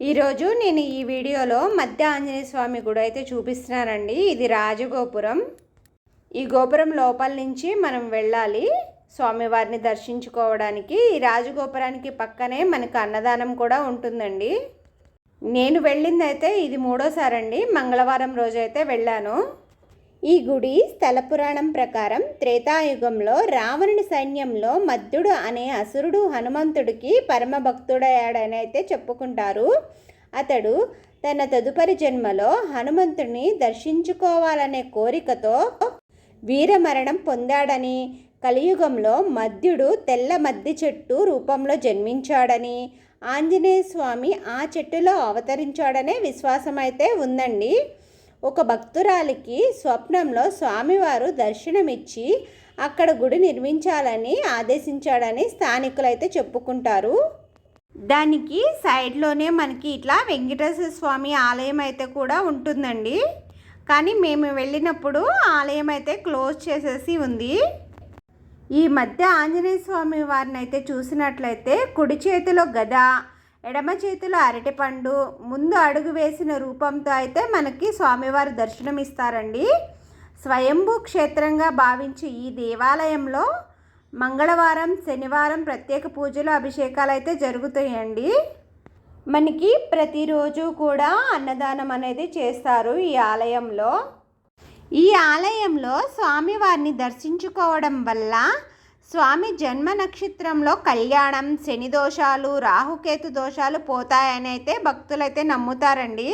ఈరోజు నేను ఈ వీడియోలో మధ్య ఆంజనేయ స్వామి గుడి అయితే చూపిస్తున్నానండి. ఇది రాజగోపురం. ఈ గోపురం లోపల నుంచి మనం వెళ్ళాలి. స్వామివారిని దర్శించుకోవడానికి. ఈ రాజగోపురానికి పక్కనే మనకు అన్నదానం కూడా ఉంటుందండి. నేను వెళ్ళింది అయితే ఇది మూడోసారండి. మంగళవారం రోజు అయితే వెళ్ళాను. ఈ గుడి స్థల పురాణం ప్రకారం త్రేతాయుగంలో రావణుని సైన్యంలో మద్దుడు అనే అసురుడు హనుమంతుడికి పరమ భక్తుడయ్యాడని అయితే చెప్పుకుంటారు. అతడు తన తదుపరి జన్మలో హనుమంతుడిని దర్శించుకోవాలనే కోరికతో వీరమరణం పొందాడని కలియుగంలో మద్యుడు తెల్ల మద్ది చెట్టు రూపంలో జన్మించాడని ఆంజనేయ స్వామి ఆ చెట్టులో అవతరించాడనే విశ్వాసం అయితే ఉందండి. ఒక భక్తురాలికి స్వప్నంలో స్వామివారు దర్శనమిచ్చి అక్కడ గుడి నిర్మించాలని ఆదేశించాడని స్థానికులైతే చెప్పుకుంటారు. దానికి సైడ్లోనే మనకి ఇట్లా వెంకటేశ్వర స్వామి ఆలయం అయితే కూడా ఉంటుందండి. కానీ మేము వెళ్ళినప్పుడు ఆలయం అయితే క్లోజ్ చేసేసి ఉంది. ఈ మధ్య ఆంజనేయ స్వామి వారిని అయితే చూసినట్లయితే కుడి చేతిలో గద ఎడమ చేతిలో అరటిపండు ముందు అడుగు వేసిన రూపంతో అయితే మనకి స్వామివారి దర్శనం ఇస్తారండి స్వయంభూ క్షేత్రంగా భావించి ఈ దేవాలయంలో మంగళవారం శనివారం ప్రత్యేక పూజలు అభిషేకాలు అయితే జరుగుతాయండి. మనకి ప్రతిరోజు కూడా అన్నదానం అనేది చేస్తారు ఈ ఆలయంలో. ఈ ఆలయంలో స్వామివారిని దర్శించుకోవడం వల్ల స్వామి జన్మ నక్షత్రంలో కళ్యాణం శని దోషాలు రాహుకేతు దోషాలు పోతాయని అయితే భక్తులైతే నమ్ముతారండి.